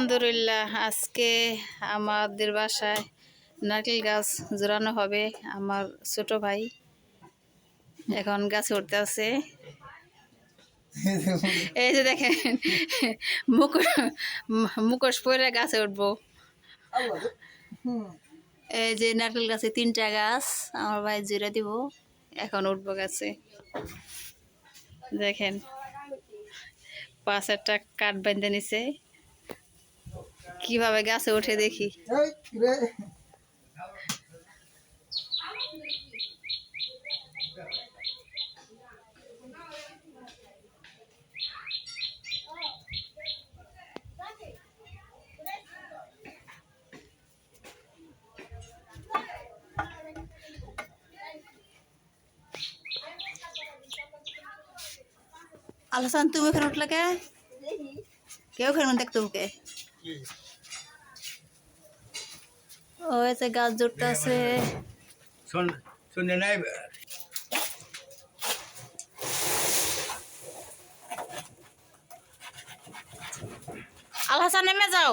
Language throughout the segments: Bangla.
আলহামদুলিল্লাহ আজকে আমাদের বাসায় নারকেল গাছ জোড়ানো হবে আমার ছোট ভাই। এখন গাছে উঠতে আছে। এই যে দেখেন মুখোশ মুখোশ পরে গাছে উঠবো। এই যে নারকেল গাছে তিনটা গাছ আমার ভাই জুড়ে দিব এখন উঠবো গাছে। দেখেন পাঁচ একটা কাঠ বেঁধে নিছে। কীভাবে গাছে উঠে দেখি। আলোচন তুমি ওখানে উঠলে কে? কেউ ওখানে দেখতে কে? ও এতে গাছ জুটতে আছে। শোন শুনে নাই আলহাসান নেমে যাও।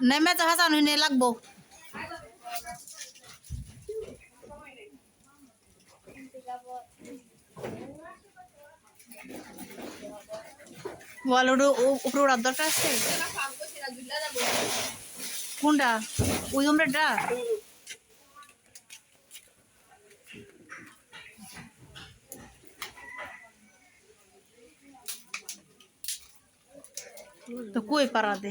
নেমে তো হাসান হইনে লাগবো বল ওটা উপরে ওড়ার দরকার আছে কোনটা ওই উমরেটা তো কই পারা দে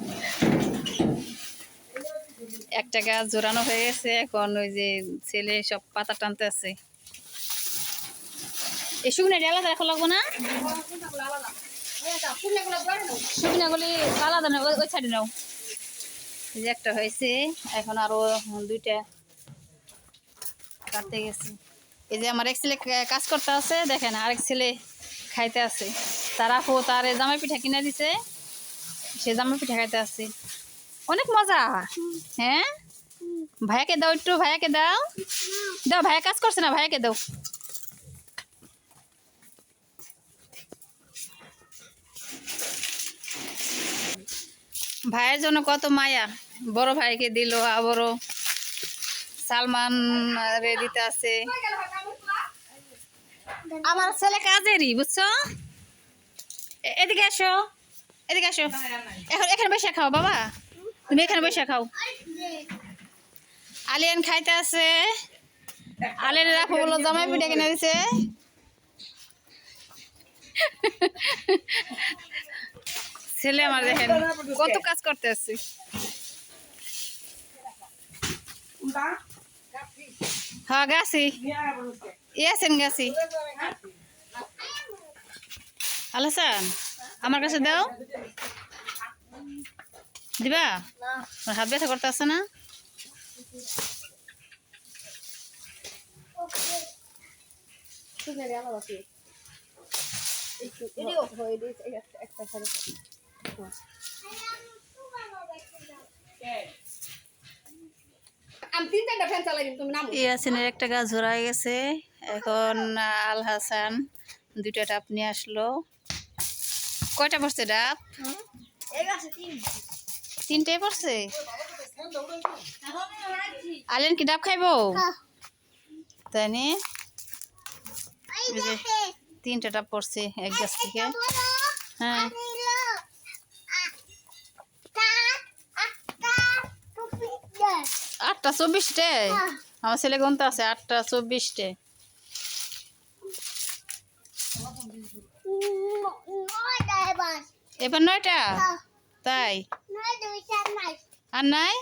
একটা গাছ জোরানো হয়ে গেছে, এখন ওই যে ছেলে সব পাতা টানতে আছে। আলাদা রাখা লাগবো না? একটা হয়েছে, এখন দুইটা কাটতে গেছে। এই যে আমার এক ছেলে কাজ করতে আছে, দেখেন আরেক ছেলে খাইতে আছে। তার তার জামাই পিঠা কিনে দিছে, সে জামাই পিঠা খাইতে আছে। অনেক মজা। হ্যাঁ? ভাইয়াকে দাও একটু, ভাইয়াকে দাও। দাও, ভাইয়া কাজ করছে না, ভাইয়াকে দাও। ভাইয়ের জন্য কত মায়া। বড় ভাইকে দিল, আবারও সালমান রে দিতে আছে। আমার ছেলে কাজেরই, বুঝছ? এদিকে আসো। এদিকে আসো। এখন, এখানে বসে খাও, বাবা। তুমি এখানে বসে খাও। আলিয়ান খাইতে আছে। আলিয়ান রাখো বলো জামাই পিঠা কিনে দিছে। ছেলে আমার দেখেন, কত কাজ করতে আছে। হ্যাঁ আমার কাছে দাও। দিবা? না। হাত ব্যথা করতে আছে না? হয়ে ইয়াসিনের একটা গাছ ঝরা গেছে। এখন আল হাসান দুইটা ডাব নিয়ে আসলো। কয়টা পড়ছে ডাব? তিনটে পড়ছে? আলেন কি ডাব খাইবো তাই তিনটা ডাব পড়ছে এক গাছ থেকে। হ্যাঁ। আটটা চব্বিশটে? আমার ছেলে গুনতে আছে? আটটা চব্বিশটে। এবার নয়টা? তাই? আর নাই?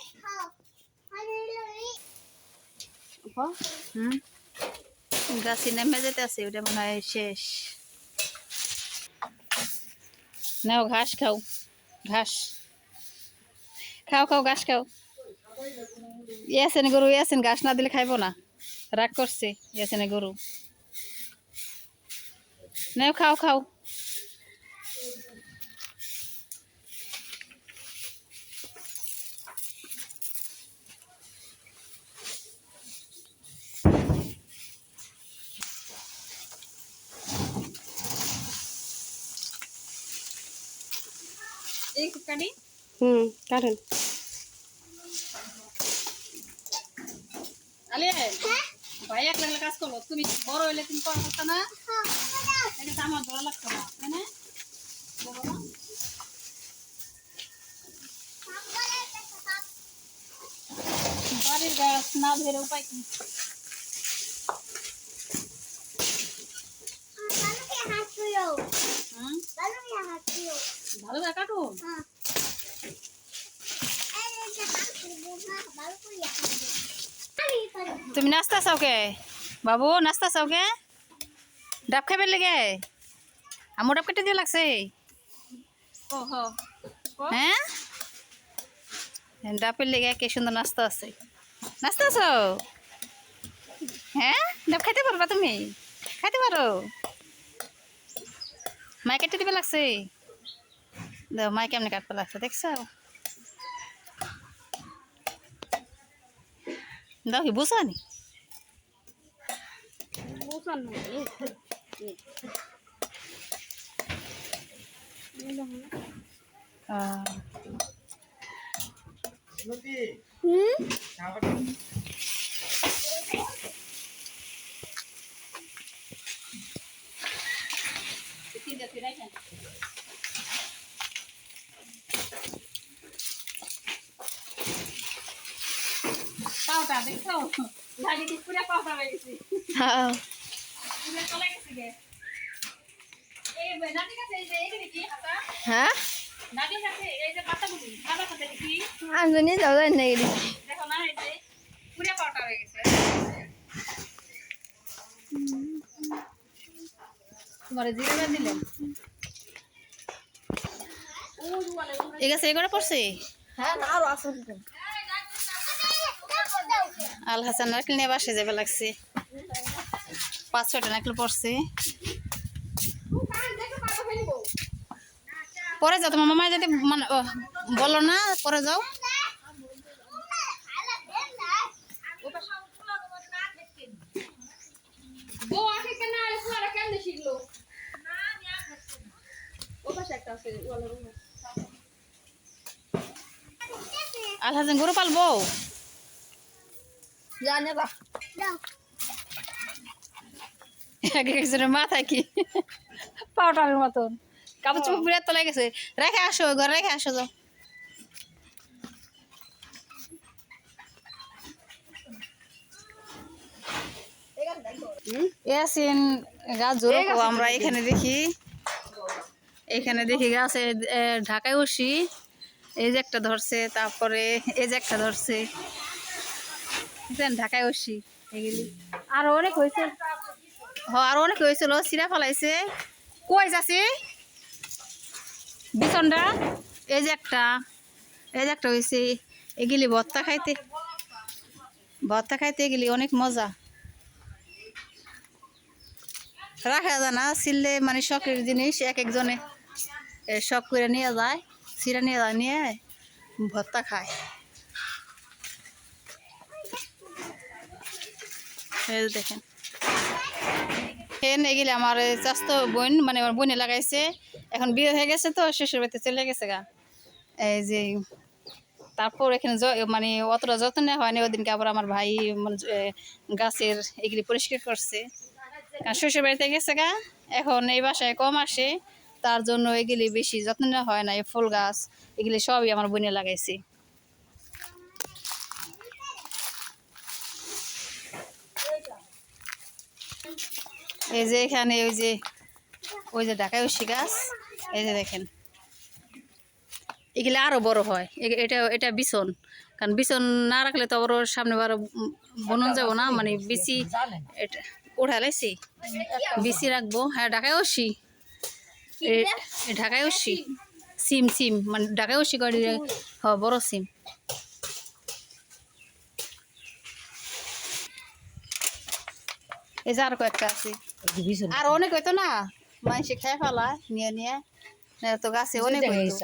গাছি নেমে যেতে আছে ওটা মনে হয় শেষ। নাও ঘাস খাও ঘাস। খাও খাও ঘাস খাও। ইয়াসেন গরু ইয়াসেন ঘাস না দিলে খাইবো না। রাগ করছে ইয়াসেনে গরু। নাও খাও খাও এই কাটি হুম কাটেন। আলে ভাই এক লাগলে কাজ করব। তুমি বড় হইলে তুমি করা করতে না? এটা তো আমার ধরা লাগতো না তাই না? বাড়ির গাছ না ধরে উপায় কি? ভালো করে কাটো তুমি নাস্তা চাও কে বাবু নাস্তা চাও কে ডাব খাইবে লেগে আমার ডাব কেটে দিয়ে লাগছে হ্যাঁ ডাবের লেগে কে সুন্দর নাস্তা আছে নাস্তা আছো হ্যাঁ ডাব খাইতে পারবা তুমি খাইতে পারো মাই কেটে দিবে লাগছে দাও মাই কেমনে কাটতে লাগছে দেখছ দাও কি বুঝা নি আহ, পাউটা দেখছ লাগি কি পুরা পাউটা হয়ে গেছে পুরা চলে গেছে গে এই নাটি কাছে এই যে এই কি হাতা হ্যাঁ নাটি কাছে এই যে পাতাগুলি পাতা পাতা দেখি আমি যাও যাই নাকি দেখো। না এই যে পুরা পাউটা হয়ে গেছে। তোমারে জিরা দিলেন ঠিক আছে এগুলো পড়ছে? হ্যাঁ না আরও আছে। আল হাসান নারকেল নিয়ে বাসে যাবে লাগছে। পাঁচ ছটা নারকেল পড়ছে। পরে যাও তোমার মামাই যদি মানে বলো না পরে যাও। আল হাসান গরু পালবো? জানে বা এক একজনের মাথায় কি পাউডারের মতন কাপড় চোপড় বিরাট তোলা গেছে রেখে আসো ঘরে রেখে আসো যাও ইয়াসিন গাছ জোরো আমরা এখানে দেখি। এখানে দেখি গাছে ঢাকায় বসি। এই যে একটা ধরছে তারপরে এই যে একটা ধরছে। ঢাকায় এগুলি। আরও অনেক হয়েছে। হ অনেক হয়েছিল এই যে একটা, এই যে একটা ভর্তা খাইতে ভর্তা খাইতে এগুলি অনেক মজা। রাখা যায় না মানে শখের জিনিস, এক একজনে শখ করে নিয়ে যায়, সিরা নিয়ে যায়, নিয়ে ভর্তা খায়। দেখেন। ফেন এগুলি আমার চাস্ত বোন মানে আমার বোনে লাগাইছে। এখন বিয়ে হয়ে গেছে তো, শ্বশুর বাড়িতে চলে গেছে গা। এই যে তারপর এখানে মানে অতটা যত্ন নেওয়া হয়নি। ওদিনকে আবার আমার ভাই গাছের এগুলি পরিষ্কার করছে। কারণ শ্বশুর বাড়িতে গেছে গা, এখন এই বাসায় কম আসে। তার জন্য এগুলি বেশি যত্ন নেওয়া হয় না। এই ফুল গাছ, এগুলি সবই আমার বোনে লাগাইছে। এই যে এখানে ওই যে ওই যে ঢাকায় উশি গাছ। এই যে দেখেন। এগুলো আরও বড় হয়। এটা এটা বিছন। কারণ বিছন না রাখলে তো আবার সামনে বারো বনন যাব না? মানে বিচি এটা উঠালাইছি বিচি রাখব। হ্যাঁ ঢাকায় উশি ঢাকায় উশি সিম সিম। মানে ঢাকায় উশি করে হ, বড় সিম। এই যে আর কয়েকটা আছে। আর অনেক হইতো না? মানুষে খেয়ে ফেলা নিয়ে নিয়ে। তো গাছে অনেক হইতো।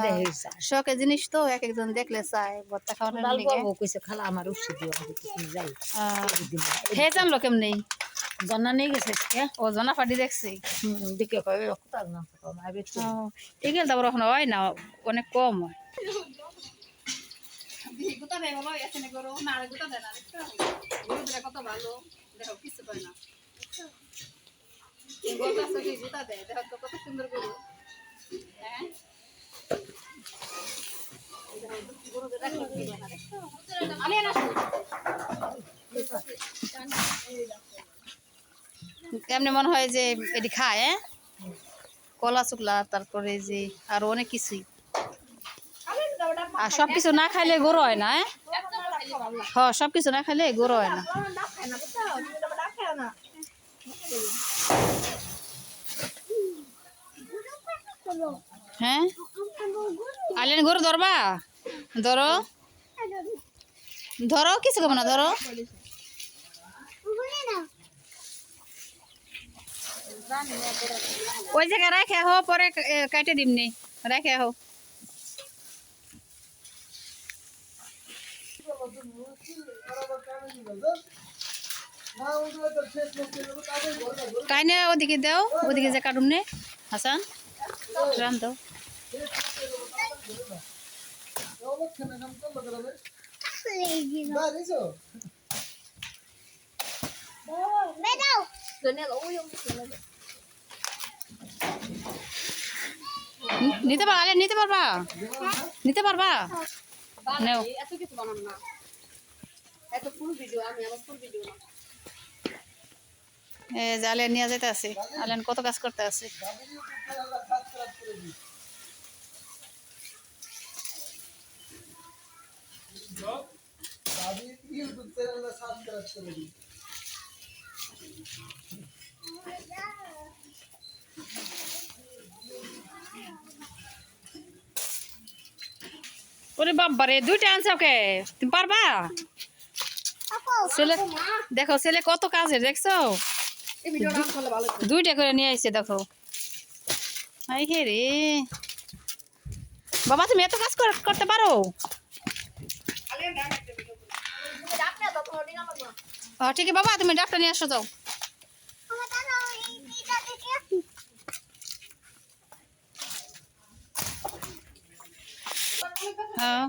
হ্যাঁ। শখের জিনিস তো এক একজন দেখলে চায় ভর্তা খাওয়ানোর লিগে। খালা আমার উৎসে দিও যাই। হে জানলো কেমনি? জানা নেই গেছে ও জনা ফাটি দেখছি। দেখে কবে কোথাও না মারবে এগুলো তো। আবার হয় না অনেক কম হয়। কত ভালো দেখো কিছু পায় না। এমনি মনে হয় যে এটি খায় হ্যাঁ? কলা চুকলা তারপরে যে আরও অনেক কিছুই। আর সব কিছু না খাইলে গরু হয় না হ্যাঁ? সব কিছু না খাইলে গরু হয় না। হ্যাঁ? আলেন গরু ধরবা? ধরো। ধরো, কিছু খাব না, ধরো। ওই জায়গায় রাখে হো পরে কাটে দিমনি রাখে হো কাইনে ওদিকে দাও, ওদিকে যে কাটুম নে। হাসান, রান দাও। নিতে পারবা নিতে পারবা? নিতে পারবা? এত কিছু বানান না। এত ফুল ভিডিও আমি আমার ফুল ভিডিও না আলিয়ান নিয়ে যেতে আছে আলিয়ান কত কাজ করতে আছে? ওরে বাবা রে দুইটা আনছে ওকে তুমি পারবা? ছেলে দেখো ছেলে কত কাজের দেখছ? এই ভিডিওটা আমি করলে ভালো দুইটা করে নিয়ে আসছে দেখো। হে রে। বাবা তুমি এত কাজ করতে পারো? তো ঠিক আছে বাবা তুমি ডাক্তার নিয়ে আসো যাও। হ্যাঁ।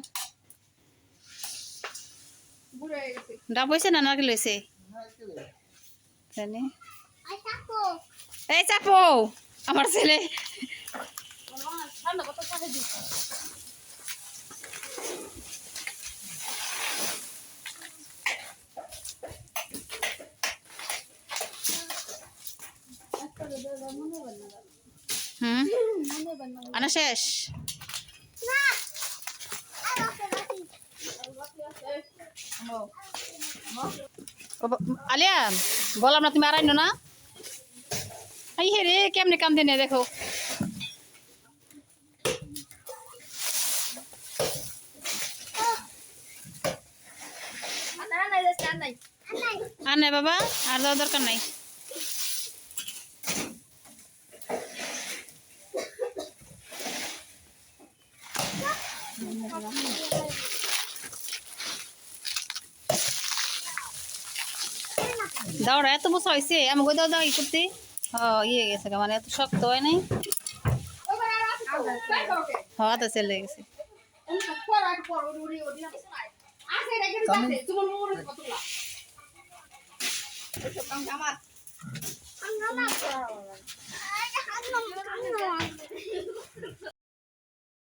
হয়ে ডাব হয়েছে না নারকেল হয়েছে জানি। এই চাপো আমার ছেলে। হুম? আনা শেষ। আলিয়া বললাম না তুমি আর না? হাই হে রে, কেমনে কাম দেনে দেখো। আনে বাবা, আর যাওয়ার দরকার নাই। দাও এত বসা হয়েছে আমাকে দাও দাও ই করতে। ইয়ে গেছে মানে এত শক্ত হয় নাই। হাওয়াতে চলে গেছে। আমার